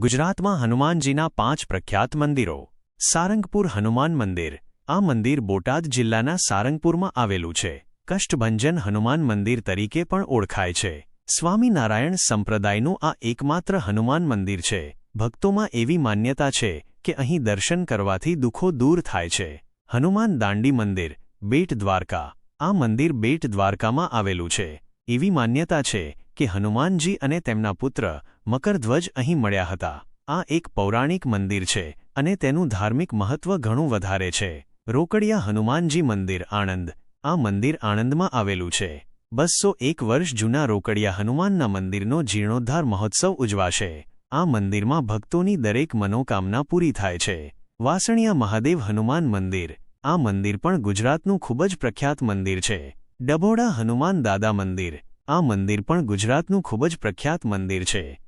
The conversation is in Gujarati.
ગુજરાતમાં હનુમાનજીના પાંચ પ્રખ્યાત મંદિરો. સારંગપુર હનુમાન મંદિર. આ મંદિર બોટાદ જિલ્લાના સારંગપુરમાં આવેલું છે. કષ્ટભંજન હનુમાન મંદિર તરીકે પણ ઓળખાય છે. સ્વામિનારાયણ સંપ્રદાયનું આ એકમાત્ર હનુમાન મંદિર છે. ભક્તોમાં એવી માન્યતા છે કે અહીં દર્શન કરવાથી દુઃખો દૂર થાય છે. હનુમાન દાંડી મંદિર, બેટ દ્વારકા. આ મંદિર બેટ દ્વારકામાં આવેલું છે. એવી માન્યતા છે કે હનુમાનજી અને તેમના પુત્ર મકરધ્વજ અહીં મળ્યા હતા. આ એક પૌરાણિક મંદિર છે અને તેનું ધાર્મિક મહત્વ ઘણું વધારે છે. રોકડિયા હનુમાનજી મંદિર આણંદ. આ મંદિર આણંદમાં આવેલું છે. બસો એક વર્ષ જૂના રોકડિયા હનુમાનના મંદિરનો જીર્ણોદ્ધાર મહોત્સવ ઉજવાશે. આ મંદિરમાં ભક્તોની દરેક મનોકામના પૂરી થાય છે. વાસણિયા મહાદેવ હનુમાન મંદિર. આ મંદિર પણ ગુજરાતનું ખૂબ જ પ્રખ્યાત મંદિર છે. ડભોડા હનુમાન દાદા મંદિર. આ મંદિર પણ ગુજરાતનું ખૂબ જ પ્રખ્યાત મંદિર છે.